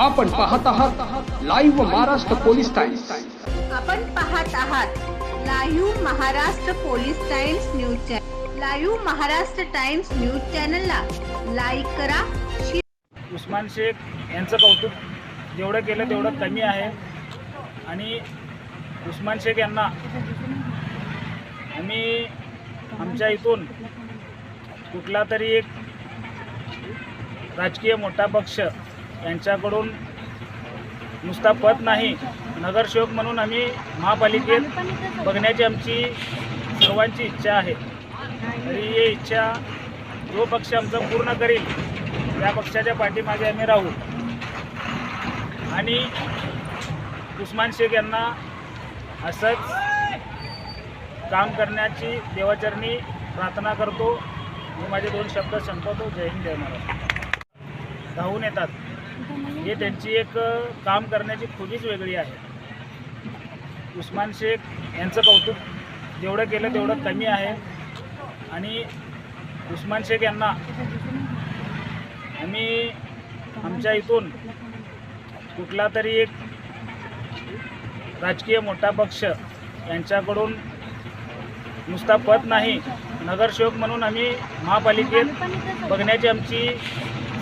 आपण पाहत आहात लाईव्ह महाराष्ट्र पोलीस टाइम्स आपण पाहत आहात live Maharashtra police Times news channel live Maharashtra Times news चॅनलला लाईक करा उस्मान शेख यांचं कौतुक जेवढं केलं तेवढं कमी आहे. आणि उस्मान शेख यांना आम्ही आमच्या इथून कुठला तरी एक राजकीय मोठा पक्ष यांच्याकडून नुसता पद नाही नगरसेवक म्हणून आम्ही महापालिकेत बघण्याची आमची सर्वांची इच्छा आहे. तरी ही इच्छा जो पक्ष आमचं पूर्ण करील त्या पक्षाच्या पाठीमागे आम्ही राहू. आणि उस्मान शेख यांना असंच काम करण्याची देवाचरणी प्रार्थना करतो. मी माझे दोन शब्द संपवतो. जय हिंद जय महाराज धावून येतात. हे त्यांची एक काम करण्याची खुबीच वेगळी आहे. उस्मान शेख यांचं कौतुक जेवढं केलं तेवढं कमी आहे. आणि उस्मान शेख यांना आम्ही आमच्या इथून कुठला तरी एक राजकीय मोठा पक्ष यांच्याकडून नुसता पद नाही नगरसेवक म्हणून आम्ही महापालिकेत बघण्याची आमची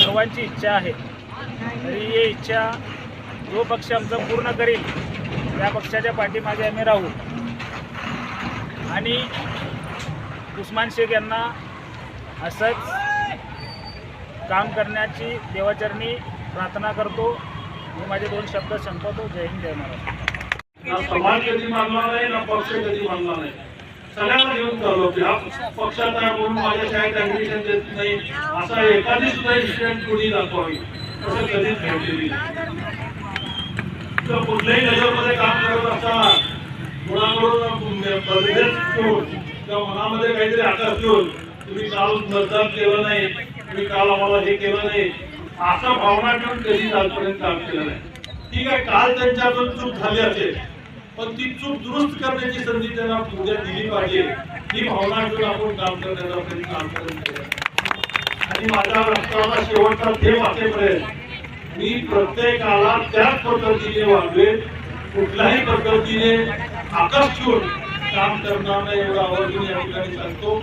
सर्वांची इच्छा आहे. तरी ही इच्छा जो पक्ष आमचं पूर्ण करेल त्या पक्षाच्या पाठीमागे आम्ही राहू. आणि उस्मान शेख यांना असंच काम करण्याची देवाचरणी प्रार्थना करतो. मी माझे दोन शब्द संपवतो. जय हिंद जय महाराज समाज कधी मानला नाही ना पक्ष कधी मानला नाही. सगळ्यांना घेऊन चाललो की हा पक्षात आहे म्हणून माझ्या शाळेत ऍडमिशन देत नाही. असा एखादी सुद्धा इन्सिडेंट कोणी दाखवावी. असं कधीच घडलेली तर कुठल्याही नजरमध्ये काम करत असताना मुलाकडून बदलेच ठेवून किंवा मनामध्ये काहीतरी आकाश घेऊन तुम्ही काल मतदान केलं नाही तुम्ही काल आम्हाला हे केलं नाही असा भावना ठेवून कधीच आजपर्यंत काम केलं नाही ठीक आहे काल त्यांच्यातून चूक झाली असेल पण ती चूक दुरुस्त करण्याची संधी त्यांना उद्या दिली पाहिजे ही भावना ठेवून आपण काम करण्याचा प्रयत्न आजपर्यंत केला. आणि माझ्या रक्ताचा शेवटचा थेंब असेपर्यंत मी प्रत्येकाला त्याच पद्धतीने वागवेन कुठल्याही पद्धतीने आकर्षून काम करणार नाही एवढं आवर्जून या ठिकाणी सांगतो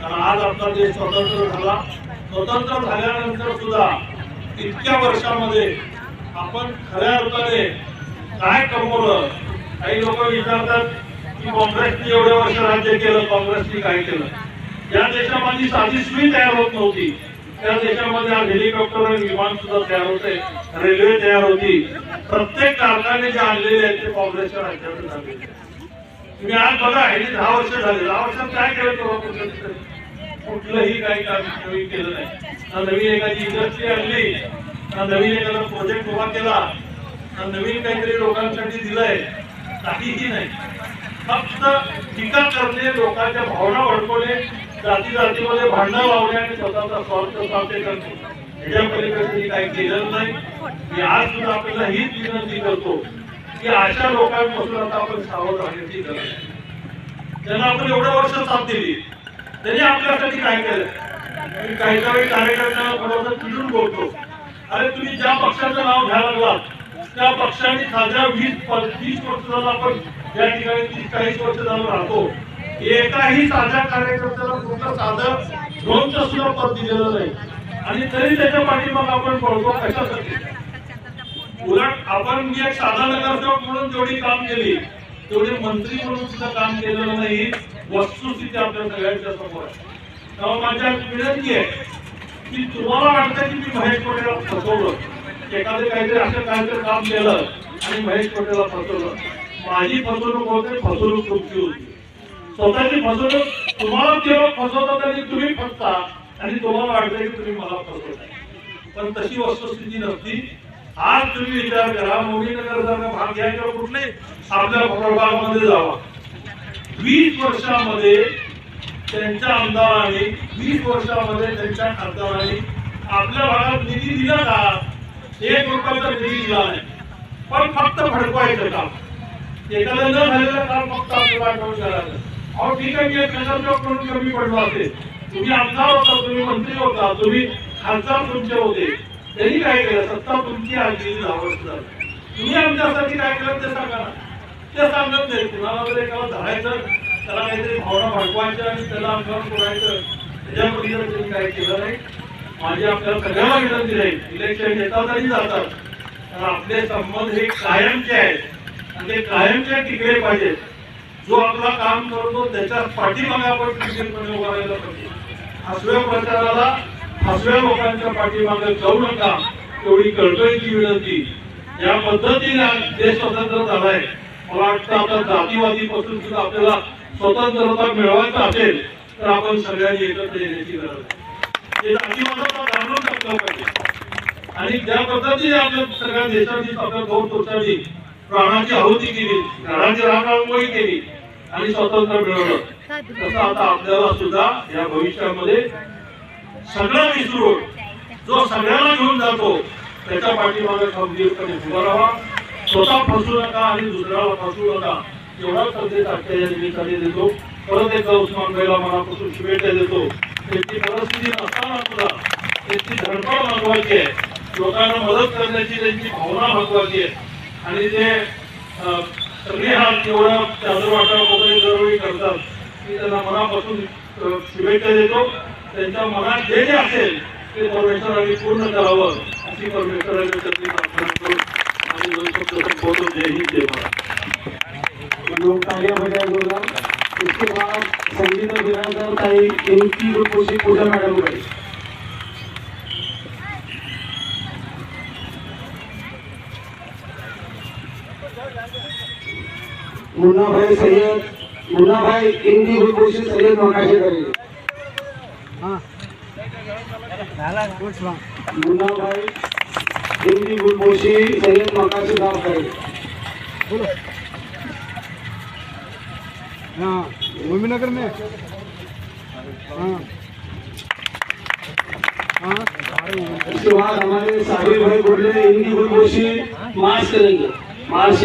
कारण आज आपला देश स्वतंत्र झाला. स्वतंत्र झाल्यानंतर सुद्धा इतक्या वर्षामध्ये आपण खऱ्या अर्थाने काय कमवलं? काही लोक विचारतात की काँग्रेसने एवढे वर्ष राज्य केलं काँग्रेसने काय केलं? या देशामध्ये साधी सुई तयार होत नव्हती. त्या देशामध्ये आज हेलिकॉप्टर आणि विमान सुद्धा तयार होते. रेल्वे तयार होती. प्रत्येक कारखाने जे आणलेले आहेत ते काँग्रेसच्या राज्यात झाले तुम्ही आज बघा हे दहा वर्ष झाले. दहा वर्षात काय केलं तेव्हा कुठलंही काही काम नवीन केलं नाही. ना नवीन एखादी इंडस्ट्री आणली. ना नवीन एखादा प्रोजेक्ट उभा केला. ना नवीन काहीतरी लोकांसाठी दिलंय. काहीही नाही. फक्त टीका करणे लोकांच्या भावना भडकवणे जाती जातीमध्ये भांडणं लावणे आणि स्वतःचा स्वार्थ साध्य करणे. ह्याच्या पलीकडे काही केलेलं नाही. मी आज सुद्धा आपल्याला हीच विनंती करतो की अशा लोकांपासून आता आपण सावध राहण्याची गरज आहे. त्यांना आपण एवढ्या वर्ष साथ दिली त्यांनी आपल्यासाठी काय केलं? मी काही काही कार्यकर्त्यांना थोडंसं चिडून बोलतो. अरे तुम्ही ज्या पक्षाचं नाव घ्यायला लागलात त्या पक्षाने साध्या वीस तीस वर्ष झालं आपण या ठिकाणी तीस चाळीस वर्ष झालं राहतो. एकाही साध्या कार्यकर्त्याला कुठलं साधं ड्रोनच सुद्धा पद दिलेलं नाही. आणि तरी त्याच्या पाठीमाग आपण पळतो कशासाठी? उलट आपण मी एक साधा नगरसेवक म्हणून जेवढी काम केली तेवढे मंत्री म्हणून सुद्धा काम केलेलं नाही वस्तुस्थिती आपल्या सगळ्यांच्या समोर तेव्हा माझ्या विनंती आहे की तुम्हाला वाटतं की मी महेश पटेला फसवलं? एखादं काहीतरी असं काहीतरी काम केलं आणि महेश पटेला फसवलं? माझी फसवणूक होते फसवणूक तुमची होती. स्वतःची फसवणूक तुम्हाला जेव्हा फसवतात आणि तुम्ही फसता आणि तुम्हाला वाटतं की तुम्ही मला फसवताय. पण तशी वस्तुस्थिती नसती. आज तुम्ही विचार करा मोदीनगर सारखा भाग घ्या किंवा कुठले? आपल्या प्रभागामध्ये जावा. वीस वर्षामध्ये त्यांच्या आमदाराने वीस वर्षामध्ये त्यांच्या खासदाराने आपल्या भागात निधी दिला का? एक रुपयाचा निधी दिला नाही. पण फक्त फडकवायचं काम. एखादं न झालेलं काम फक्त अहो ठीक आहे मी एक नगरसेवक म्हणून कमी पडलो असेल. तुम्ही आमदार होता तुम्ही मंत्री होता तुम्ही खासदार तुमचे होते. त्यांनी काय केलं? सत्ता तुमची आज गेली तुम्ही आमच्यासाठी काय केलं ते सांगा ते सांगत नाही. कुणाला वगैरे एकाला धरायचं त्याला काहीतरी भावना भडकवायच्या आणि त्याला अंगावर सोडायचं त्याच्या पलीकडे तुम्ही काय केलं नाही? माझी आपल्याला सगळ्याला विनंती राहील इलेक्शन येतात आणि जातात. तर आपले संबंध हे कायमचे आहेत. आणि ते कायमचे टिकले पाहिजेत. जो आपला काम करतो त्याच्या पाठीमागे आपण क्रिकेटमध्ये उभा राहिला पाहिजे. हसव्या प्रचाराला हसव्या लोकांच्या पाठीमागे जाऊ नका एवढी कळकळीची विनंती. या पद्धतीने देश स्वतंत्र झालाय. मला वाटतं आता जातीवादी पासून सुद्धा आपल्याला स्वतंत्रता मिळवायचं असेल तर आपण सगळ्यांनी एकत्र येण्याची गरज आहे. जातीवादाला जाणून टाकलं पाहिजे आणि ज्या पद्धतीने आपल्या सगळ्या देशाची आपल्या दोन वर्षांनी प्राणाची आहुती केली घराची रांगोळी केली आणि स्वातंत्र्य मिळवलं. तसं आता आपल्याला सुद्धा या भविष्यामध्ये सगळं विसरून जो सगळ्यांना घेऊन जातो त्याच्या पाठीमागे खंबीरपणे उभा राहा. स्वतः फसू नका आणि दुसऱ्याला फसू नका. एवढा संदेश आजच्या या निमित्ताने देतो परत एकदा उस्मान भाईला मनापासून शुभेच्छा देतो. त्यांची परिस्थिती नसताना सुद्धा त्यांची धडपड महत्वाची आहे. लोकांना मदत करण्याची त्यांची भावना महत्वाची आहे. आणि ते सगळे हा एवढा चादर वाटा वगैरे दरवेळी करतात मी त्यांना मनापासून शुभेच्छा देतो. त्यांच्या मनात जे जे असेल ते परमेश्वरांनी पूर्ण करावं अशी परमेश्वरांनी त्यांनी प्रार्थना करून आणि दोन शब्द संबोधून जय हिंद जय महाराज बाद संगीत और ताई इनकी रुपोशी पूजा मॅडम गई મુન્નાભાઈ સૈયદ મુન્નાભાઈ ઇન્દી વિભૂષણ સૈયદ નોંધાશે કરી મુન્નાભાઈ ઇન્દી વિભૂષી સૈયદ નોંધાશે નામ કરી हाँ भूमिनगर में हाँ हाँ उसके बाद हमारे साहिर भाई बोल रहे हैं इनकी खुदकोशी मार्च करेंगे मार्च